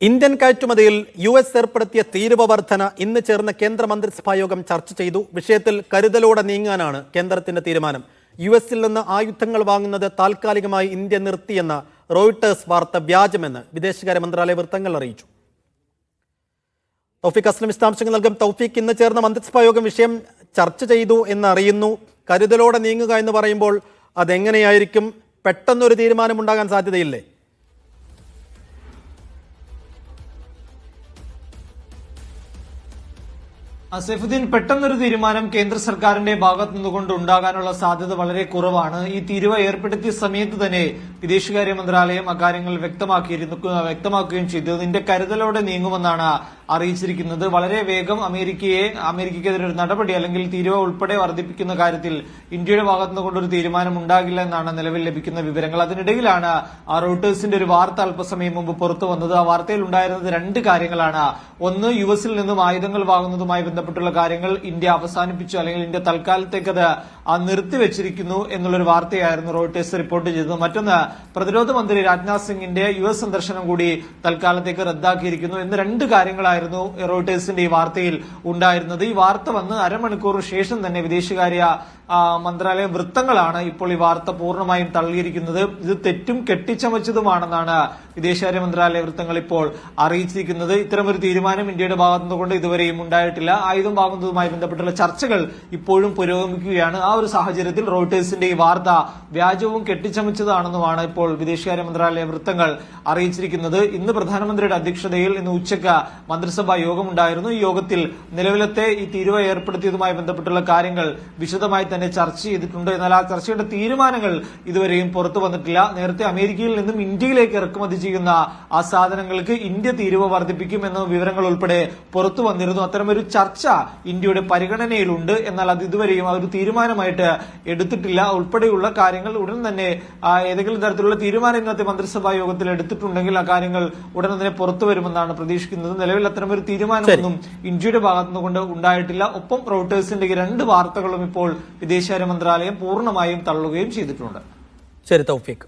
Indian കയറ്റുമതിയിൽ U S ഏർപ്പെടുത്തിയ തീരുവ വർധന ഇന്ന് ചേർന്ന കേന്ദ്ര മന്ത്രിസഭാ യോഗം ചർച്ച ചെയ്തു. വിഷയത്തിൽ കരുതലോടെ നീങ്ങാനാണ് കേന്ദ്രത്തിന്റെ തീരുമാനം. യു എസിൽ നിന്ന് ആയുധങ്ങൾ വാങ്ങുന്നത് താൽക്കാലികമായി ഇന്ത്യ നിർത്തിയെന്ന റോയിട്ടേഴ്സ് വാർത്ത വ്യാജമെന്ന് വിദേശകാര്യ മന്ത്രാലയ വൃത്തങ്ങൾ അറിയിച്ചു. തൗഫീഖ് അസ്ലം വിശദാംശങ്ങൾ നൽകും. തൗഫീഖ് ഇന്ന് ചേർന്ന മന്ത്രിസഭാ യോഗം വിഷയം ചർച്ച ചെയ്തു എന്നറിയുന്നു. കരുതലോടെ നീങ്ങുക എന്ന് പറയുമ്പോൾ അതെങ്ങനെയായിരിക്കും? പെട്ടെന്നൊരു തീരുമാനമുണ്ടാകാൻ സാധ്യതയില്ലേ? ആ, സൈഫുദ്ദീൻ പെട്ടെന്നൊരു തീരുമാനം കേന്ദ്ര സർക്കാരിന്റെ ഭാഗത്തു നിന്നുകൊണ്ട് ഉണ്ടാകാനുള്ള സാധ്യത വളരെ കുറവാണ്. ഈ തീരുവ ഏർപ്പെടുത്തിയ സമയത്ത് തന്നെ വിദേശകാര്യ മന്ത്രാലയം അക്കാര്യങ്ങൾ വ്യക്തമാക്കിയിരുന്നു വ്യക്തമാക്കുകയും ചെയ്തു. ഇതിന്റെ കരുതലോടെ നീങ്ങുമെന്നാണ് അറിയിച്ചിരിക്കുന്നത്. വളരെ വേഗം അമേരിക്കയെ അമേരിക്കയ്ക്കെതിരെ ഒരു നടപടി അല്ലെങ്കിൽ തീരുവ ഉൾപ്പെടെ വർദ്ധിപ്പിക്കുന്ന കാര്യത്തിൽ ഇന്ത്യയുടെ ഭാഗത്തു നിന്നുകൊണ്ട് ഒരു തീരുമാനം ഉണ്ടാകില്ല എന്നാണ് നിലവിൽ ലഭിക്കുന്ന വിവരങ്ങൾ. അതിനിടയിലാണ് റോട്ടേഴ്സിന്റെ ഒരു വാർത്ത അല്പസമയം മുമ്പ് പുറത്തു വന്നത്. ആ വാർത്തയിൽ ഉണ്ടായിരുന്നത് രണ്ട് കാര്യങ്ങളാണ്. ഒന്ന് യു എസിൽ നിന്നും ആയുധങ്ങൾ വാങ്ങുന്നതുമായി ബന്ധപ്പെട്ടുള്ള കാര്യങ്ങൾ ഇന്ത്യ അവസാനിപ്പിച്ചു അല്ലെങ്കിൽ ഇന്ത്യ തൽക്കാലത്തേക്ക് അത് നിർത്തിവെച്ചിരിക്കുന്നു എന്നുള്ളൊരു വാർത്തയായിരുന്നു റോയിട്ടേഴ്സ് റിപ്പോർട്ട് ചെയ്തത്. മറ്റൊന്ന് പ്രതിരോധ മന്ത്രി രാജ്നാഥ് സിംഗിന്റെ യു എസ് സന്ദർശനം കൂടി തൽക്കാലത്തേക്ക് റദ്ദാക്കിയിരിക്കുന്നു എന്ന രണ്ട് കാര്യങ്ങളായിരുന്നു റോയിട്ടേഴ്സിന്റെ ഈ വാർത്തയിൽ ഉണ്ടായിരുന്നത്. ഈ വാർത്ത വന്ന് അരമണിക്കൂർ ശേഷം തന്നെ വിദേശകാര്യ മന്ത്രാലയ വൃത്തങ്ങളാണ് ഇപ്പോൾ ഈ വാർത്ത പൂർണമായും തള്ളിയിരിക്കുന്നത്. ഇത് തെറ്റും കെട്ടിച്ചമച്ചതുമാണെന്നാണ് വിദേശകാര്യ മന്ത്രാലയ വൃത്തങ്ങൾ ഇപ്പോൾ അറിയിച്ചിരിക്കുന്നത്. ഇത്തരമൊരു തീരുമാനം ഇന്ത്യയുടെ ഭാഗത്തുനിന്നുകൊണ്ട് ഇതുവരെയും ഉണ്ടായിട്ടില്ല. ആയുധം വാങ്ങുന്നതുമായി ബന്ധപ്പെട്ടുള്ള ചർച്ചകൾ ഇപ്പോഴും പുരോഗമിക്കുകയാണ്. ആ ഒരു സാഹചര്യത്തിൽ റോയിട്ടേഴ്സിന്റെ ഈ വാർത്ത വ്യാജവും കെട്ടിച്ചമച്ചതാണെന്നുമാണ് ഇപ്പോൾ വിദേശകാര്യ മന്ത്രാലയ വൃത്തങ്ങൾ അറിയിച്ചിരിക്കുന്നത്. ഇന്ന് പ്രധാനമന്ത്രിയുടെ അധ്യക്ഷതയിൽ ഇന്ന് ഉച്ചയ്ക്ക് മന്ത്രിസഭാ യോഗമുണ്ടായിരുന്നു. ഈ യോഗത്തിൽ നിലവിലത്തെ ഈ തീരുവ ഏർപ്പെടുത്തിയതുമായി ബന്ധപ്പെട്ടുള്ള കാര്യങ്ങൾ വിശദമായി തന്നെ ചർച്ച ചെയ്തിട്ടുണ്ട്. എന്നാൽ ആ ചർച്ചയുടെ തീരുമാനങ്ങൾ ഇതുവരെയും പുറത്തു വന്നിട്ടില്ല. നേരത്തെ അമേരിക്കയിൽ നിന്നും ഇന്ത്യയിലേക്ക് ഇറക്കുമതി ചെയ്യുന്ന ആ സാധനങ്ങൾക്ക് ഇന്ത്യ തീരുവ വർദ്ധിപ്പിക്കും എന്ന വിവരങ്ങൾ ഉൾപ്പെടെ പുറത്തു വന്നിരുന്നു. അത്തരമൊരു ചർച്ച ഇന്ത്യയുടെ പരിഗണനയിലുണ്ട് എന്നാൽ അത് ഇതുവരെയും ഒരു തീരുമാനമായിട്ട് എടുത്തിട്ടില്ല. ഉൾപ്പെടെയുള്ള കാര്യങ്ങൾ ഉടൻ തന്നെ ഏതെങ്കിലും തരത്തിലുള്ള തീരുമാനം ഇന്നത്തെ മന്ത്രിസഭാ യോഗത്തിൽ എടുത്തിട്ടുണ്ടെങ്കിൽ ആ കാര്യങ്ങൾ ഉടൻ തന്നെ പുറത്തു വരുമെന്നാണ് പ്രതീക്ഷിക്കുന്നത്. നിലവിൽ അത്തരമൊരു തീരുമാനമൊന്നും ഇന്ത്യയുടെ ഭാഗത്തുനിന്നുകൊണ്ട് ഉണ്ടായിട്ടില്ല. ഒപ്പം റോട്ടേഴ്സിന്റെ രണ്ട് വാർത്തകളും ഇപ്പോൾ വിദേശകാര്യ മന്ത്രാലയം പൂർണമായും തള്ളുകയും ചെയ്തിട്ടുണ്ട്. ശരി തൗഫീഖ്.